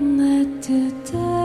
내뜻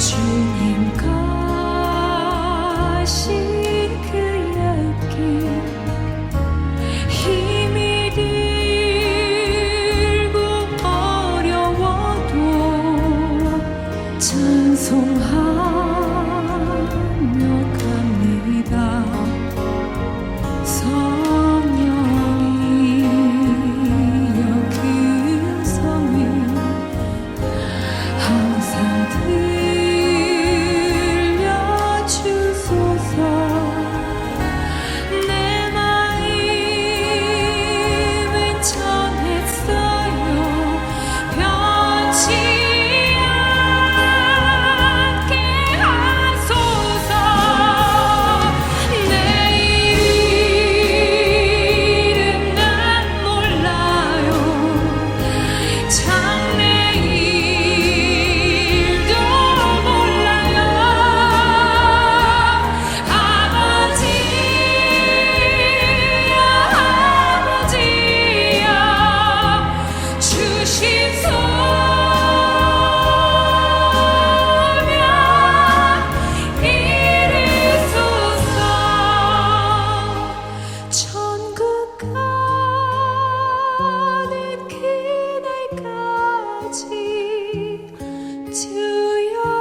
주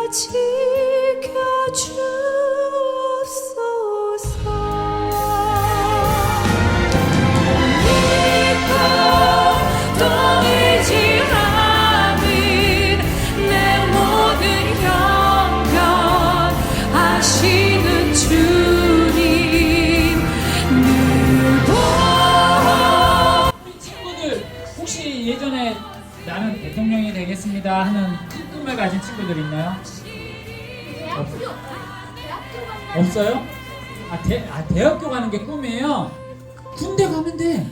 그날까지 되겠습니다 하는 큰 꿈을 가진 친구들 있나요? 없어요? 아, 대, 아 대학교 가는 게 꿈이에요? 군대 가면 돼.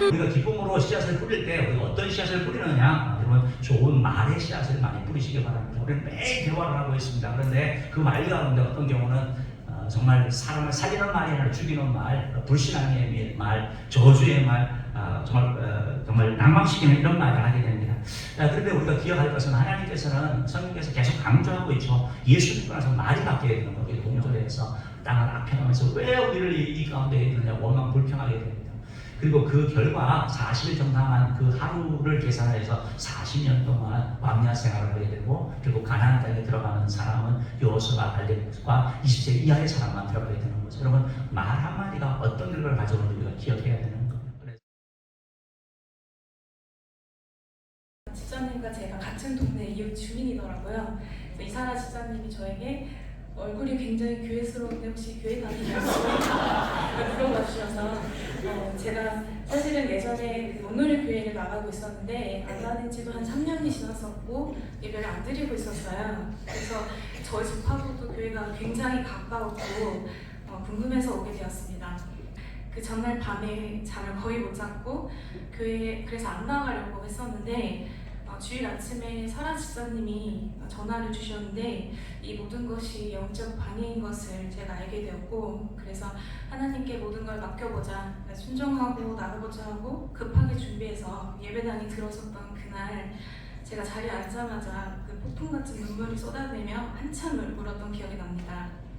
우리가 기쁨으로 씨앗을 뿌릴 때 우리가 어떤 씨앗을 뿌리느냐 여러분 좋은 말의 씨앗을 많이 뿌리시기 바랍니다 우리는 매일 대화를 하고 있습니다 그런데 그 말 가운데 어떤 경우는 어, 정말 사람을 살리는 말이 아니라 죽이는 말 어, 불신앙의 말 저주의 말 아, 정말 어, 정말 낭망시키는 이런 말을 하게 됩니다. 아, 그런데 우리가 기억할 것은 하나님께서는 성경에서 계속 강조하고 있죠. 예수 믿고 나서 말이 바뀌어야 되는 거예요. 동절에서 땅을 악평하면서 왜 우리를 이, 이 가운데 있느냐. 원망 불평하게 됩니다 그리고 그 결과 40일 정당한 그 하루를 계산해서 40년 동안 왕년 생활을 하게 되고 결국 가나안 땅에 들어가는 사람은 요호수아 갈렙과 20세 이하의 사람만 들어가게 되는 거죠. 여러분 말 한마디가 어떤 결과를 가져오는지 우리가 기억해야 되는 거예요. 집사님과 제가 같은 동네 이웃 주민이더라고요. 이사라 집사님이 저에게 얼굴이 굉장히 교회스러운데 혹시 교회 다니셨어요? 물어봐 주셔서 어, 제가 사실은 예전에 그 온누리 교회를 나가고 있었는데 안 다닌 지도 한 3년이 지났었고 예배를 안 드리고 있었어요. 그래서 저희 집하고도 교회가 굉장히 가까웠고 어, 궁금해서 오게 되었습니다. 그그 전날 밤에 잠을 거의 못 잤고 교회 그래서 안 나가려고 했었는데 어, 주일 아침에 설아 집사님이 전화를 주셨는데 이 모든 것이 영적 방해인 것을 제가 알게 되었고 그래서 하나님께 모든 걸 맡겨보자 순종하고 나가보자 하고 급하게 준비해서 예배당에 들어섰던 그날 제가 자리에 앉자마자 그 폭풍 같은 눈물이 쏟아내며 한참을 울었던 기억이 납니다.